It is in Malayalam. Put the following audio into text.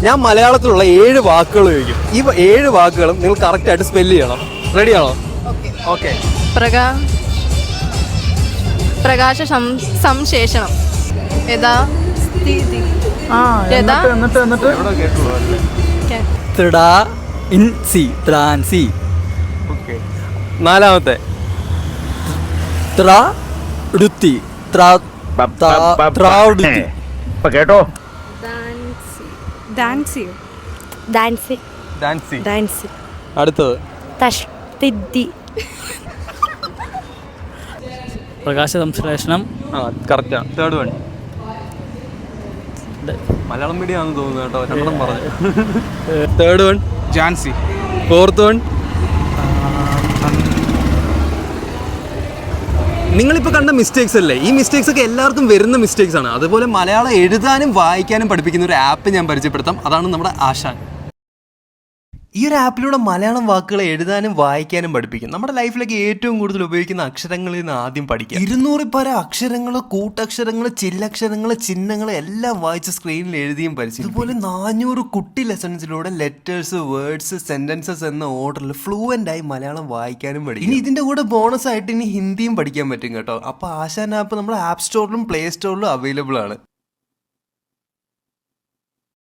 ഞാൻ മലയാളത്തിലുള്ള ഏഴ് വാക്കുകൾ ചോദിക്കും. ഈ ഏഴ് വാക്കുകളും നിങ്ങൾ കറക്റ്റ് ആയിട്ട് സ്പെല്ല് ചെയ്യണം. റെഡിയാണോ ഓക്കെ പ്രകാ പ്രകാശ സംശേഷണം. യഥാ സ്ഥിതി. നാലാമത്തെ. കേട്ടോ? ഡാൻസ് ഡാൻസ് ഡാൻസി ഡാൻസ് അടുത്തത്. തഷ്തിദ്ദി പ്രകാശ സംശ്ലേഷണം ആ കറക്റ്റാണ് തേർഡ് വൺ മലയാളം മീഡിയം ആണെന്ന് തോന്നുന്നു കേട്ടോ. രണ്ടെണ്ണം പറഞ്ഞു. Third one Jhansi fourth one നിങ്ങളിപ്പോൾ കണ്ട മിസ്റ്റേക്സ് അല്ലേ? ഈ മിസ്റ്റേക്സ് ഒക്കെ എല്ലാവർക്കും വരുന്ന മിസ്റ്റേക്സ് ആണ്. അതുപോലെ മലയാളം എഴുതാനും വായിക്കാനും പഠിപ്പിക്കുന്ന ഒരു ആപ്പ് ഞാൻ പരിചയപ്പെടുത്താം. അതാണ് നമ്മുടെ ആശാൻ. ഈ ഒരു ആപ്പിലൂടെ മലയാളം വാക്കുകൾ എഴുതാനും വായിക്കാനും പഠിപ്പിക്കും. നമ്മുടെ ലൈഫിലേക്ക് ഏറ്റവും കൂടുതൽ ഉപയോഗിക്കുന്ന അക്ഷരങ്ങളിൽ നിന്ന് ആദ്യം പഠിക്കുക. ഇരുന്നൂറിൽ പര അക്ഷരങ്ങൾ കൂട്ടക്ഷരങ്ങൾ ചില്ലക്ഷരങ്ങൾ ചിഹ്നങ്ങൾ എല്ലാം വായിച്ച് സ്ക്രീനിൽ എഴുതിയും പഠിച്ചു ഇതുപോലെ നാനൂറ് കുട്ടി ലെസൺസിലൂടെ ലെറ്റേഴ്സ് വേർഡ്സ് സെന്റൻസസ് എന്ന ഓർഡറിൽ ഫ്ലുവന്റ് ആയി മലയാളം വായിക്കാനും പഠിക്കും. ഇനി ഇതിന്റെ കൂടെ ബോണസ് ആയിട്ട് ഇനി ഹിന്ദിയും പഠിക്കാൻ പറ്റും കേട്ടോ. അപ്പോൾ ആശാൻ ആപ്പ് നമ്മുടെ ആപ്പ് സ്റ്റോറിലും പ്ലേ സ്റ്റോറിലും അവൈലബിൾ ആണ്.